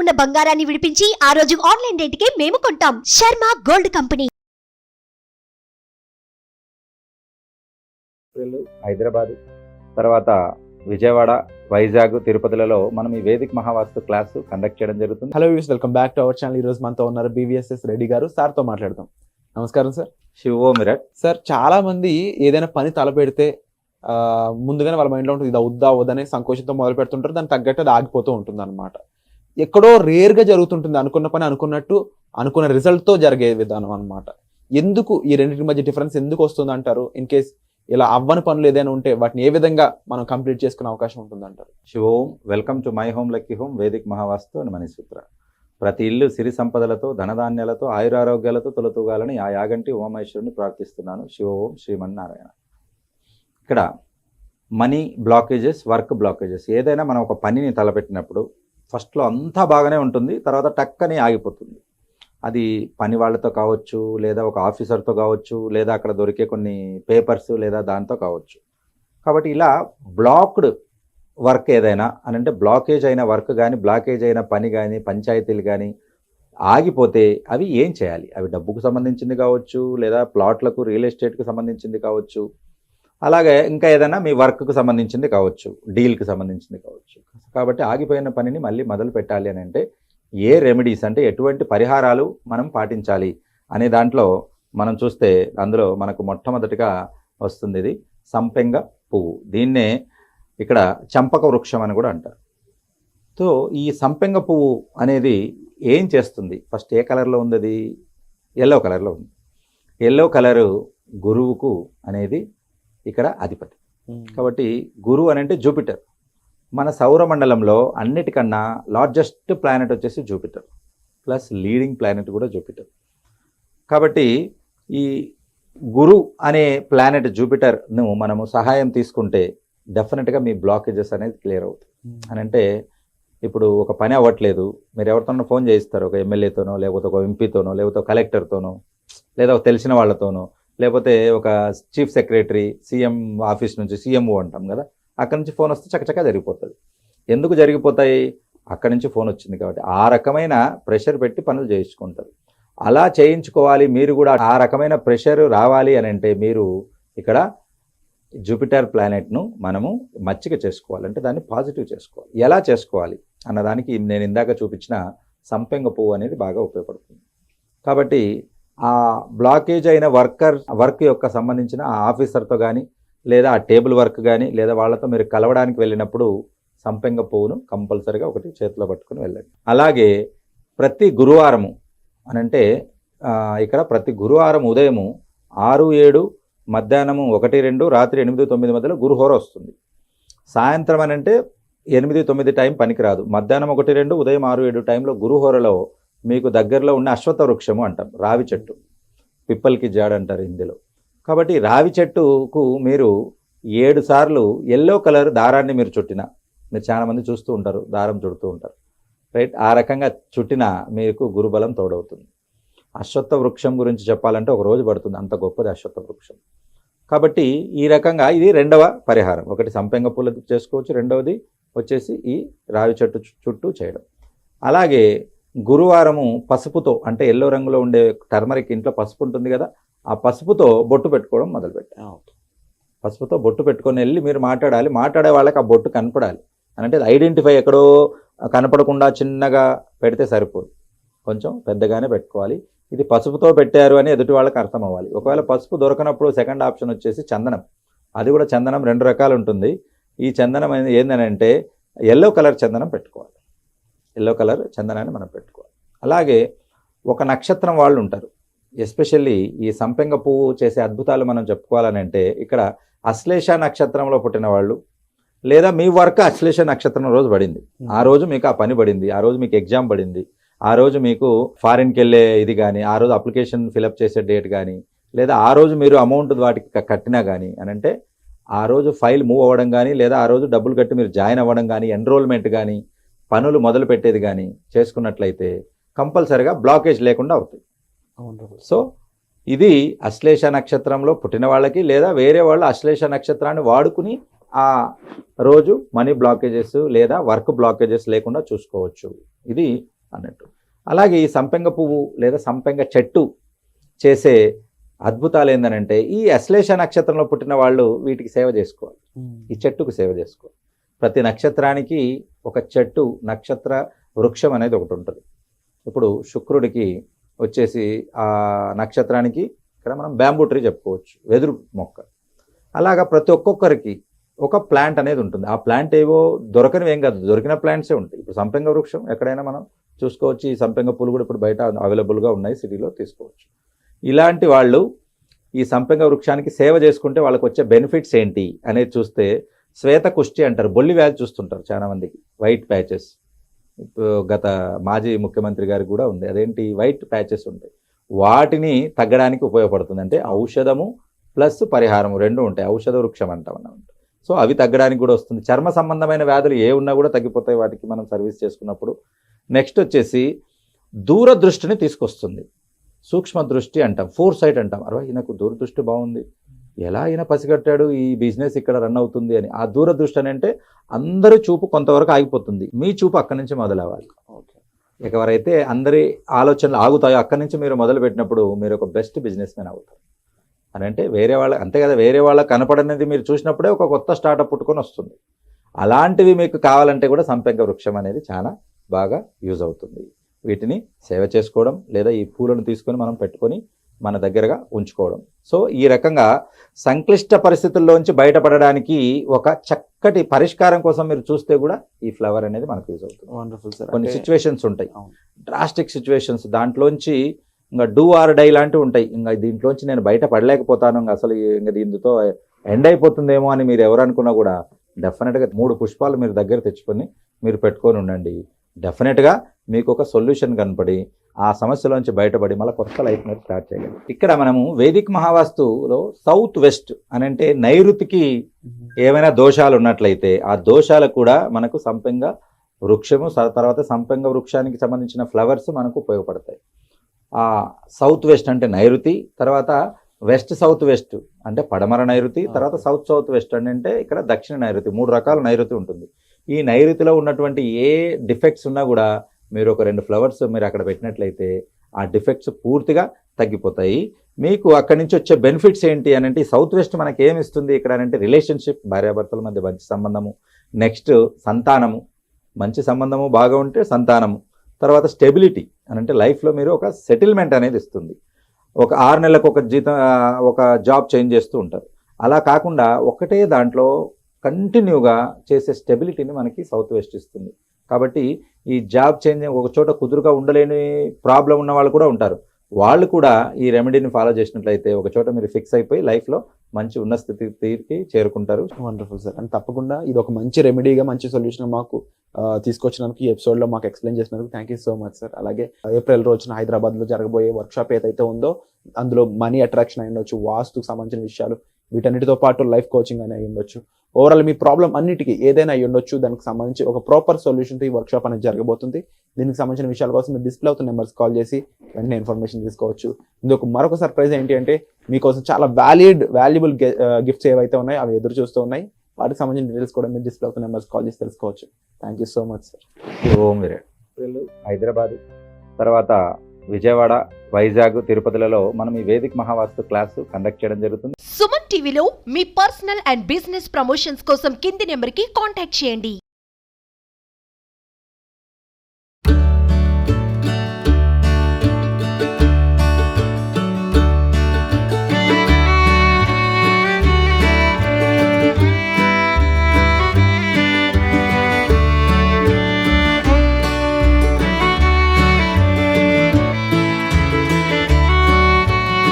ఉన్న బంగారాన్ని విడిపించి ఆ రోజు ఆన్లైన్ రేటుకే మేము కొంటాం. Sharma gold company. హైదరాబాద్ తర్వాత విజయవాడ వైజాగ్ తిరుపతిలలో మనం ఈ వేదిక్ మహావాస్తు క్లాసు కండక్ట్ చేయడం జరుగుతుంది. Hello views welcome back to our channel ఈ రోజు మనతో ఉన్నారు బీవీఎస్ఎస్ రెడ్డి గారు. సార్తో మాట్లాడదాం. నమస్కారం సార్. శివో మిరట్. సార్ చాలా మంది ఏదైనా పని తలపెడితే ముందుగానే వాళ్ళ మైండ్లో ఉంటుంది ఇది అవుద్దా అవుదనే సంకోచంతో మొదలు పెడుతుంటారు. దానికి తగ్గట్టు అది ఆగిపోతూ ఉంటుంది అనమాట ఎక్కడో రేర్గా జరుగుతుంటుంది. అనుకున్న పని అనుకున్నట్టు అనుకున్న రిజల్ట్తో జరిగే విధానం అన్నమాట. ఎందుకు ఈ రెండింటి మధ్య డిఫరెన్స్ ఎందుకు వస్తుంది అంటారు? ఇన్ కేస్ ఇలా అవ్వని పనులు ఏదైనా ఉంటే వాటిని ఏ విధంగా మనం కంప్లీట్ చేసుకునే అవకాశం ఉంటుంది అంటారు? Shivom welcome to my home lucky home Vedic Mahavastu అని మనీసూత్ర ప్రతి ఇల్లు సిరి సంపదలతో ధనధాన్యాలతో ఆయురారోగ్యాలతో తొలతూగాలని ఆ యాగంటి ఉమామేశ్వరుని ప్రార్థిస్తున్నాను. శివోం శ్రీమన్నారాయణ. ఇక్కడ మనీ బ్లాకేజెస్ వర్క్ బ్లాకేజెస్. ఏదైనా మనం ఒక పనిని తలపెట్టినప్పుడు ఫస్ట్లో అంతా బాగానే ఉంటుంది తర్వాత టక్కనే ఆగిపోతుంది. అది పని వాళ్ళతో కావచ్చు లేదా ఒక ఆఫీసర్తో కావచ్చు లేదా అక్కడ దొరికే కొన్ని పేపర్స్ లేదా దాంతో కావచ్చు. కాబట్టి ఇలా బ్లాక్డ్ వర్క్ ఏదైనా అని అంటే బ్లాకేజ్ అయిన వర్క్ కానీ బ్లాకేజ్ అయిన పని కానీ పంచాయతీలు కానీ ఆగిపోతే అవి ఏం చేయాలి? అవి డబ్బుకు సంబంధించింది కావచ్చు లేదా ప్లాట్లకు రియల్ ఎస్టేట్కి సంబంధించింది కావచ్చు. అలాగే ఇంకా ఏదైనా మీ వర్క్కు సంబంధించింది కావచ్చు డీల్కి సంబంధించింది కావచ్చు. కాబట్టి ఆగిపోయిన పనిని మళ్ళీ మొదలు పెట్టాలి అని అంటే ఏ రెమెడీస్ అంటే ఎటువంటి పరిహారాలు మనం పాటించాలి అనే దాంట్లో మనం చూస్తే అందులో మనకు మొట్టమొదటిగా వస్తుంది ఇది సంపెంగ పువ్వు. దీన్నే ఇక్కడ చంపక వృక్షం అని కూడా అంటారు. సో ఈ సంపెంగ పువ్వు అనేది ఏం చేస్తుంది? ఫస్ట్ ఏ కలర్లో ఉంది అది? ఎల్లో కలర్లో ఉంది. ఎల్లో కలరు గురువుకు అనేది ఇక్కడ అధిపతి. కాబట్టి గురువు అని అంటే జూపిటర్. మన సౌరమండలంలో అన్నిటికన్నా లార్జెస్ట్ ప్లానెట్ వచ్చేసి జూపిటర్ ప్లస్ లీడింగ్ ప్లానెట్ కూడా జూపిటర్ కాబట్టి ఈ గురు అనే ప్లానెట్ జూపిటర్ను మనము సహాయం తీసుకుంటే డెఫినెట్గా మీ బ్లాకేజెస్ అనేది క్లియర్ అవుతుంది అని అంటే ఇప్పుడు ఒక పని అవ్వట్లేదు మీరు ఎవరితోనో ఫోన్ చేయిస్తారు ఒక ఎమ్మెల్యేతోనో లేకపోతే ఒక ఎంపీతోనో లేకపోతే ఒక కలెక్టర్తోనో లేదా ఒక తెలిసిన వాళ్ళతోనో లేకపోతే ఒక చీఫ్ సెక్రటరీ సీఎం ఆఫీస్ నుంచి సీఎంఓ అంటాం కదా అక్కడి నుంచి ఫోన్ వస్తే చకచకా జరిగిపోతుంది. ఎందుకు జరిగిపోతాయి? అక్కడి నుంచి ఫోన్ వచ్చింది కాబట్టి. ఆ రకమైన ప్రెషర్ పెట్టి పనులు చేయించుకుంటారు. అలా చేయించుకోవాలి. మీరు కూడా ఆ రకమైన ప్రెషర్ రావాలి అని అంటే మీరు ఇక్కడ జూపిటర్ ప్లానెట్ను మనము మచ్చిక చేసుకోవాలి. అంటే దాన్ని పాజిటివ్ చేసుకోవాలి. ఎలా చేసుకోవాలి? అన్నదానికి నేను ఇందాక చూపించిన సంపెంగ పువ్వు అనేది బాగా ఉపయోగపడుతుంది. కాబట్టి ఆ బ్లాకేజ్ అయిన వర్కర్ వర్క్ యొక్క సంబంధించిన ఆ ఆఫీసర్తో కానీ లేదా ఆ టేబుల్ వర్క్ కానీ లేదా వాళ్ళతో మీరు కలవడానికి వెళ్ళినప్పుడు సంపెంగ పువ్వును కంపల్సరిగా ఒకటి చేతిలో పట్టుకుని వెళ్ళండి. అలాగే ప్రతి గురువారము అనంటే ఇక్కడ ప్రతి గురువారం ఉదయము ఆరు ఏడు మధ్యాహ్నము ఒకటి రెండు రాత్రి ఎనిమిది తొమ్మిది మధ్యలో గురుహోర వస్తుంది. సాయంత్రం అని అంటే ఎనిమిది తొమ్మిది టైం పనికిరాదు మధ్యాహ్నం ఒకటి రెండు ఉదయం ఆరు ఏడు టైంలో గురుహోరలో మీకు దగ్గరలో ఉన్న అశ్వత్థ వృక్షము అంటాం రావి చెట్టు. పిప్పల్కి జాడ అంటారు హిందీలో కాబట్టి రావి చెట్టుకు మీరు ఏడు సార్లు ఎల్లో కలర్ దారాన్ని మీరు చుట్టిన మీరు చాలామంది చూస్తూ ఉంటారు దారం చుడుతూ ఉంటారు. రైట్ ఆ రకంగా చుట్టిన మీకు గురుబలం తోడవుతుంది. అశ్వత్థ వృక్షం గురించి చెప్పాలంటే ఒక రోజు పడుతుంది అంత గొప్పది అశ్వత్థ వృక్షం. కాబట్టి ఈ రకంగా ఇది రెండవ పరిహారం. ఒకటి సంపెంగ పూల చేసుకోవచ్చు రెండవది వచ్చేసి ఈ రావి చెట్టు చుట్టూ చేయడం. అలాగే గురువారము పసుపుతో అంటే ఎల్లో రంగులో ఉండే టర్మరిక్ ఇంట్లో పసుపు ఉంటుంది కదా ఆ పసుపుతో బొట్టు పెట్టుకోవడం మొదలుపెట్టాలి పసుపుతో బొట్టు పెట్టుకొని వెళ్ళి మీరు మాట్లాడాలి. మాట్లాడే వాళ్ళకి ఆ బొట్టు కనపడాలి. అని అంటే ఐడెంటిఫై ఎక్కడో కనపడకుండా చిన్నగా పెడితే సరిపోదు. కొంచెం పెద్దగానే పెట్టుకోవాలి. ఇది పసుపుతో పెట్టారు అని ఎదుటి వాళ్ళకి అర్థం అవ్వాలి ఒకవేళ పసుపు దొరకనప్పుడు సెకండ్ ఆప్షన్ వచ్చేసి చందనం. అది కూడా చందనం రెండు రకాలు ఉంటుంది. ఈ చందనం అనేది ఏంటంటే ఎల్లో కలర్ చందనం పెట్టుకోవాలి. ఎల్లో కలర్ చందనాన్ని మనం పెట్టుకోవాలి. అలాగే ఒక నక్షత్రం వాళ్ళు ఉంటారు. ఎస్పెషల్లీ ఈ సంపెంగ పువ్వు చేసే అద్భుతాలు మనం చెప్పుకోవాలని అంటే ఇక్కడ అశ్లేష నక్షత్రంలో పుట్టిన వాళ్ళు లేదా మీ వర్క్ అశ్లేష నక్షత్రం రోజు పడింది. ఆ రోజు మీకు ఆ పని పడింది ఆ రోజు మీకు ఎగ్జామ్ పడింది ఆ రోజు మీకు ఫారిన్కి వెళ్ళే ఇది కానీ ఆ రోజు అప్లికేషన్ ఫిలప్ చేసే డేట్ కానీ లేదా ఆ రోజు మీరు అమౌంట్ వాటికి కట్టినా కానీ అని అంటే ఆ రోజు ఫైల్ మూవ్ అవ్వడం కానీ లేదా ఆ రోజు డబ్బులు కట్టి మీరు జాయిన్ అవ్వడం కానీ ఎన్రోల్మెంట్ కానీ పనులు మొదలు పెట్టేది కానీ చేసుకున్నట్లయితే కంపల్సరిగా బ్లాకేజ్ లేకుండా అవుతుంది సో ఇది అశ్లేష నక్షత్రంలో పుట్టిన వాళ్ళకి లేదా వేరే వాళ్ళు అశ్లేష నక్షత్రాన్ని వాడుకుని ఆ రోజు మనీ బ్లాకేజెస్ లేదా వర్క్ బ్లాకేజెస్ లేకుండా చూసుకోవచ్చు. ఇది అన్నట్టు. అలాగే ఈ సంపెంగ పువ్వు లేదా సంపెంగ చెట్టు చేసే అద్భుతాలు ఏంటంటే ఈ అశ్లేష నక్షత్రంలో పుట్టిన వాళ్ళు వీటికి సేవ చేసుకోవాలి. ఈ చెట్టుకు సేవ చేసుకోవాలి. ప్రతి నక్షత్రానికి ఒక చెట్టు నక్షత్ర వృక్షం అనేది ఒకటి ఉంటుంది. ఇప్పుడు శుక్రుడికి వచ్చేసి ఆ నక్షత్రానికి ఇక్కడ మనం బ్యాంబూ ట్రీ చెప్పుకోవచ్చు వెదురు మొక్క. అలాగా ప్రతి ఒక్కొక్కరికి ఒక ప్లాంట్ అనేది ఉంటుంది. ఆ ప్లాంట్ ఏవో దొరకనివి ఏం కాదు దొరికిన ప్లాంట్సే ఉంటాయి. ఇప్పుడు సంపెంగ వృక్షం ఎక్కడైనా మనం చూసుకోవచ్చు ఈ సంపెంగ పూలు కూడా ఇప్పుడు బయట అవైలబుల్గా ఉన్నాయి సిటీలో తీసుకోవచ్చు. ఇలాంటి వాళ్ళు ఈ సంపెంగ వృక్షానికి సేవ చేసుకుంటే వాళ్ళకి వచ్చే బెనిఫిట్స్ ఏంటి అనేది చూస్తే శ్వేత కుష్టి అంటారు బొల్లి వ్యాధి చూస్తుంటారు చాలామందికి వైట్ ప్యాచెస్. గత మాజీ ముఖ్యమంత్రి గారికి కూడా ఉంది. అదేంటి? వైట్ ప్యాచెస్ ఉంటాయి. వాటిని తగ్గడానికి ఉపయోగపడుతుంది. అంటే ఔషధము ప్లస్ పరిహారము రెండు ఉంటాయి. ఔషధ వృక్షం అంటాం అన్నమాట. సో అవి తగ్గడానికి కూడా వస్తుంది. చర్మ సంబంధమైన వ్యాధులు ఏ ఉన్నా కూడా తగ్గిపోతాయి వాటికి మనం సర్వీస్ చేసుకున్నప్పుడు. నెక్స్ట్ వచ్చేసి దూరదృష్టిని తీసుకొస్తుంది. సూక్ష్మ దృష్టి అంటాం. ఫోర్ సైట్ అంటాం. అరే ఈయనకు దూరదృష్టి బాగుంది. ఎలా ఈయన పసిగట్టాడు ఈ బిజినెస్ ఇక్కడ రన్ అవుతుంది అని. ఆ దూరదృష్టి అని అంటే అందరి చూపు కొంతవరకు ఆగిపోతుంది. మీ చూపు అక్కడి నుంచి మొదలవ్వాలి. ఓకే. ఎవరైతే అందరి ఆలోచనలు ఆగుతాయో అక్కడి నుంచి మీరు మొదలు పెట్టినప్పుడు మీరు ఒక బెస్ట్ బిజినెస్ మ్యాన్ అవుతారు. అని అంటే వేరే వాళ్ళ అంతే కదా వేరే వాళ్ళకి కనపడనేది మీరు చూసినప్పుడే ఒక కొత్త స్టార్టప్ పుట్టుకొని వస్తుంది. అలాంటివి మీకు కావాలంటే కూడా సంపెంగ వృక్షం అనేది చాలా బాగా యూజ్ అవుతుంది. వీటిని సేవ చేసుకోవడం లేదా ఈ పూలను తీసుకొని మనం పెట్టుకొని మన దగ్గరగా ఉంచుకోవడం. సో ఈ రకంగా సంక్లిష్ట పరిస్థితుల్లోంచి బయటపడడానికి ఒక చక్కటి పరిష్కారం కోసం మీరు చూస్తే కూడా ఈ ఫ్లవర్ అనేది మనకు యూజ్ అవుతుంది. వండర్ఫుల్ సార్ కొన్ని సిచ్యువేషన్స్ ఉంటాయి. డ్రాస్టిక్ సిచ్యువేషన్స్ దాంట్లోంచి ఇంకా డూ ఆర్ డై లాంటివి ఉంటాయి. ఇంకా దీంట్లోంచి నేను బయట పడలేకపోతాను ఇంకా అసలు ఇంకా దీంతో ఎండ్ అయిపోతుందేమో అని మీరు ఎవరు అనుకున్నా కూడా డెఫినెట్గా మూడు పుష్పాలు మీరు దగ్గర తెచ్చుకొని మీరు పెట్టుకొని ఉండండి. డెఫినెట్గా మీకు ఒక సొల్యూషన్ కనపడి ఆ సమస్యలోంచి బయటపడి మళ్ళీ కొత్త లైఫ్ మీద స్టార్ట్ చేయగలం. ఇక్కడ మనము వేదిక్ మహావాస్తులో సౌత్ వెస్ట్ అని అంటే నైరుతికి ఏమైనా దోషాలు ఉన్నట్లయితే ఆ దోషాలకు కూడా మనకు సంపెంగ వృక్షము తర్వాత సంపెంగ వృక్షానికి సంబంధించిన ఫ్లవర్స్ మనకు ఉపయోగపడతాయి. ఆ సౌత్ వెస్ట్ అంటే నైరుతి తర్వాత వెస్ట్ సౌత్ వెస్ట్ అంటే పడమర నైరుతి తర్వాత సౌత్ సౌత్ వెస్ట్ అని అంటే ఇక్కడ దక్షిణ నైరుతి మూడు రకాల నైరుతి ఉంటుంది. ఈ నైరుతిలో ఉన్నటువంటి ఏ డిఫెక్ట్స్ ఉన్నా కూడా మీరు ఒక రెండు ఫ్లవర్స్ మీరు అక్కడ పెట్టినట్లయితే ఆ డిఫెక్ట్స్ పూర్తిగా తగ్గిపోతాయి. మీకు అక్కడి నుంచి వచ్చే బెనిఫిట్స్ ఏంటి అని అంటే సౌత్ వెస్ట్ మనకి ఏమి ఇస్తుంది ఇక్కడ అంటే రిలేషన్షిప్ భార్యాభర్తల మధ్య మంచి సంబంధము. నెక్స్ట్ సంతానము. మంచి సంబంధము బాగా ఉంటే సంతానము. తర్వాత స్టెబిలిటీ అని అంటే లైఫ్లో మీరు ఒక సెటిల్మెంట్ అనేది ఇస్తుంది. ఒక ఆరు నెలలకు ఒక జీతం ఒక జాబ్ చేంజ్ చేస్తూ ఉంటారు. అలా కాకుండా ఒకటే దాంట్లో కంటిన్యూగా చేసే స్టెబిలిటీని మనకి సౌత్ వెస్ట్ ఇస్తుంది. కాబట్టి ఈ జాబ్ చేంజ్ ఒక చోట కుదురుగా ఉండలేని ప్రాబ్లం ఉన్న వాళ్ళు కూడా ఉంటారు. వాళ్ళు కూడా ఈ రెమెడీని ఫాలో చేసినట్లయితే ఒక చోట మీరు ఫిక్స్ అయిపోయి లైఫ్లో మంచి ఉన్న స్థితికి చేరుకుంటారు. వండర్ఫుల్ సార్ అండ్ తప్పకుండా ఇది ఒక మంచి రెమెడీగా మంచి సొల్యూషన్ మాకు తీసుకొచ్చినందుకు ఈ ఎపిసోడ్లో మాకు ఎక్స్ప్లెయిన్ చేసినందుకు thank you so much sir అలాగే ఏప్రిల్ రోజున హైదరాబాద్లో జరగబోయే వర్క్షాప్ ఏదైతే ఉందో అందులో మనీ అట్రాక్షన్ అయి ఉండొచ్చు వాస్తుకు సంబంధించిన విషయాలు వీటన్నిటితో పాటు లైఫ్ కోచింగ్ అని అయి ఉండొచ్చు. ఓవరాల్ మీ ప్రాబ్లం అన్నిటికీ ఏదైనా అయి ఉండొచ్చు. దానికి సంబంధించి ఒక ప్రాపర్ సొల్యూషన్తో ఈ వర్క్ షాప్ అనేది జరగబోతుంది. దీనికి సంబంధించిన విషయాల కోసం మీరు డిస్ప్లే అవుతున్న నెంబర్స్ కాల్ చేసి వెంటనే ఇన్ఫర్మేషన్ తీసుకోవచ్చు. ఇందుకు మరొక సర్ప్రైజ్ ఏంటి అంటే మీకోసం చాలా వ్యాలిడ్ వాల్యుబుల్ గిఫ్ట్స్ ఏవైతే ఉన్నాయో అవి ఎదురు చూస్తూ ఉన్నాయి. వాటికి సంబంధించిన డీటెయిల్స్ కూడా మీరు డిస్ప్లే అవుతున్న నెంబర్స్ కాల్ చేసి తెలుసుకోవచ్చు. Thank you so much sir ఓం హైదరాబాద్. తర్వాత విజయవాడ వైజాగ్ తిరుపతిలలో మనం ఈ వేదిక మహావాస్తు క్లాసు కండక్ట్ చేయడం జరుగుతుంది. సుమన్ టీవీలో మీ పర్సనల్ అండ్ బిజినెస్ ప్రమోషన్స్ కోసం కింది నెంబర్కి కాంటాక్ట్ చేయండి.